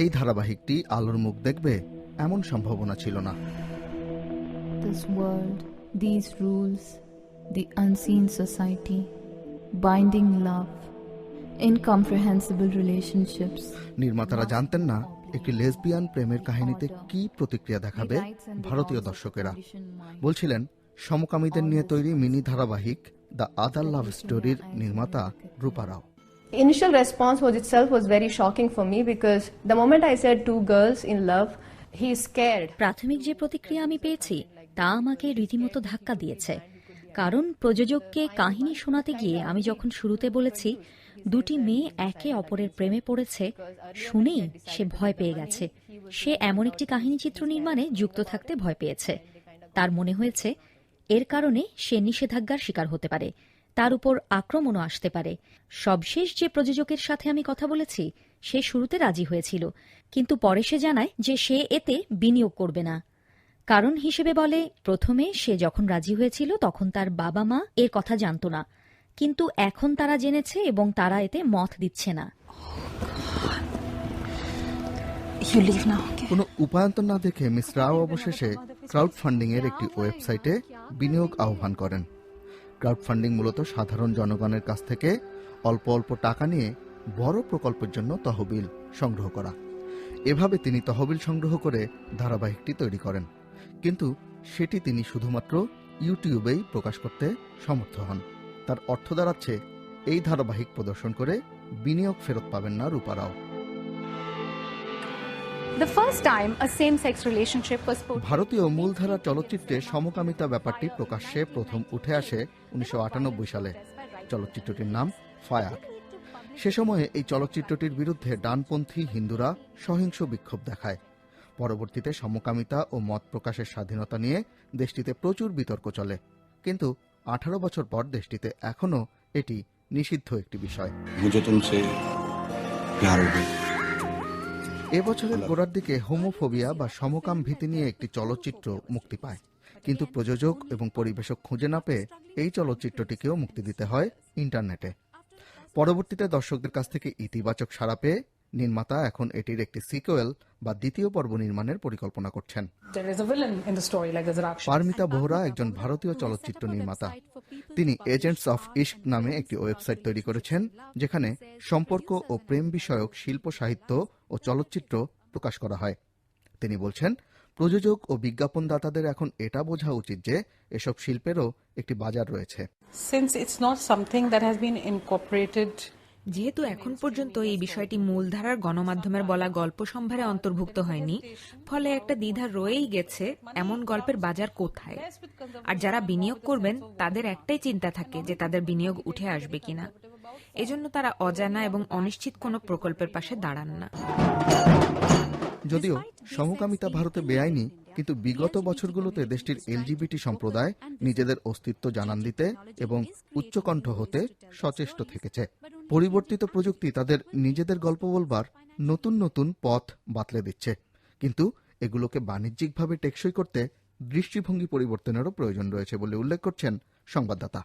এই ধারাবাহিকটি আলোর মুখ দেখবে এমন সম্ভাবনা ছিল না। This world, these rules, the unseen society, binding love, incomprehensible relationships. নির্মাতারা জানতেন না একটি লেসবিয়ান প্রেমের কাহিনীতে কি প্রতিক্রিয়া দেখাবে ভারতীয় দর্শকেরা। বলছিলেন সমকামীদের নিয়ে তৈরি মিনি ধারাবাহিক দ্য আদার লাভ স্টোরির নির্মাতা রূপা রাও। Initial response was itself was very shocking for me because the moment I said two girls in love, he is scared. প্রাথমিক যে প্রতিক্রিয়া আমি পেয়েছি তা আমাকে রীতিমতো ধাক্কা দিয়েছে। কারণ প্রযোজককে কাহিনী শোনাতে গিয়ে আমি যখন শুরুতে বলেছি দুটি মেয়ে একে অপরের প্রেমে পড়েছে শুনেই সে ভয় পেয়ে গেছে। সে এমন একটি কাহিনী চিত্র নির্মাণে যুক্ত থাকতে ভয় পেয়েছে। তার মনে হয়েছে এর কারণে সে নিষেধাজ্ঞার শিকার হতে পারে। তার উপর আক্রমণও আসতে পারে। সবশেষ যে প্রযোজকের সাথে আমি কথা বলেছি সে শুরুতে রাজি হয়েছিল কিন্তু পরে সে জানায় যে সে এতে বিনিয়োগ করবে না। কারণ হিসেবে বলে প্রথমে সে যখন রাজি হয়েছিল তখন তার বাবা মা এর কথা জানতো না। কিন্তু এখন তারা জেনেছে এবং তারা এতে মত দিচ্ছে না। কোনো উপায়ন্তর না দেখে মিস রাও অবশেষে ক্রাউড ফান্ডিং এর একটি ওয়েবসাইটে বিনিয়োগ আহ্বান করেন। ক্রাউড ফান্ডিং মূলত সাধারণ জনগণের কাছ থেকে অল্প অল্প টাকা নিয়ে বড় প্রকল্পের জন্য তহবিল সংগ্রহ করা। এভাবে তিনি তহবিল সংগ্রহ করে ধারাবাহিকটি তৈরি করেন। কিন্তু সেটি তিনি শুধুমাত্র ইউটিউবেই প্রকাশ করতে সমর্থ হন। তার অর্থ দাঁড়াচ্ছে, এই ধারাবাহিক প্রদর্শন করে বিনিয়োগ ফেরত পাবেন না রূপারাও। The first time a same sex relationship was ভারতীয় মূলধারা চলচ্চিত্রে সমকামিতা ব্যাপারটি প্রকাশ্যে প্রথম উঠে আসে উনিশশো আটানব্বই সালে। চলচ্চিত্রটির নাম ফায়ার। সে সময়ে এই চলচ্চিত্রটির বিরুদ্ধে ডানপন্থী হিন্দুরা সহিংস বিক্ষোভ দেখায়। পরবর্তীতে সমকামিতা ও মত প্রকাশের স্বাধীনতা নিয়ে দেশটিতে প্রচুর বিতর্ক চলে। কিন্তু আঠারো বছর পর দেশটিতে এখনও এটি নিষিদ্ধ একটি বিষয়। এবছরের গোড়ার দিকে হোমোফোবিয়া বা সমকাম ভীতি নিয়ে একটি চলচ্চিত্র মুক্তি পায়। কিন্তু প্রযোজক এবং পরিবেশক খুঁজে না পেয়ে এই চলচ্চিত্রটিকেও মুক্তি দিতে হয় ইন্টারনেটে। পরবর্তীতে দর্শকদের কাছ থেকে ইতিবাচক সাড়া পেয়ে নির্মাতা এখন এটির একটি সিকোয়েল বা দ্বিতীয় পর্ব নির্মাণের পরিকল্পনা করছেন. পারমিতা বোহরা একজন ভারতীয় চলচ্চিত্র নির্মাতা। তিনি এজেন্টস অফ ইস্ক নামে একটি ওয়েবসাইট তৈরি করেছেন যেখানে সম্পর্ক ও প্রেম বিষয়ক শিল্প সাহিত্য ও চলচ্চিত্র প্রকাশ করা হয়। তিনি বলছেন প্রযোজক ও বিজ্ঞাপনদাতাদের এখন এটা বোঝা উচিত যে এসব শিল্পেরও একটি বাজার রয়েছে। Since it's not something that has been incorporated যেহেতু এখন পর্যন্ত এই বিষয়টি মূলধারার গণমাধ্যমের বলা গল্প সম্ভারে অন্তর্ভুক্ত হয়নি, ফলে একটা দ্বিধা রয়েই গেছে এমন গল্পের বাজার কোথায়? আর যারা বিনিয়োগ করবেন, তাদের একটাই চিন্তা থাকে যে তাদের বিনিয়োগ উঠে আসবে কিনা। এজন্য তারা অজানা এবং অনিশ্চিত কোনো প্রকল্পের পাশে দাঁড়ান না। যদিও সমকামিতা ভারতে বেআইনি, কিন্তু বিগত বছরগুলোতে দেশটির এলজিবিটি সম্প্রদায় নিজেদের অস্তিত্ব জানান দিতে এবং উচ্চকণ্ঠ হতে সচেষ্ট থেকেছে। পরিবর্তিত প্রযুক্তি তাদের নিজেদের গল্প বলবার নতুন নতুন পথ বাতলে দিচ্ছে। কিন্তু এগুলোকে বাণিজ্যিকভাবে টেকসই করতে দৃষ্টিভঙ্গি পরিবর্তনেরও প্রয়োজন রয়েছে বলে উল্লেখ করছেন সংবাদদাতা।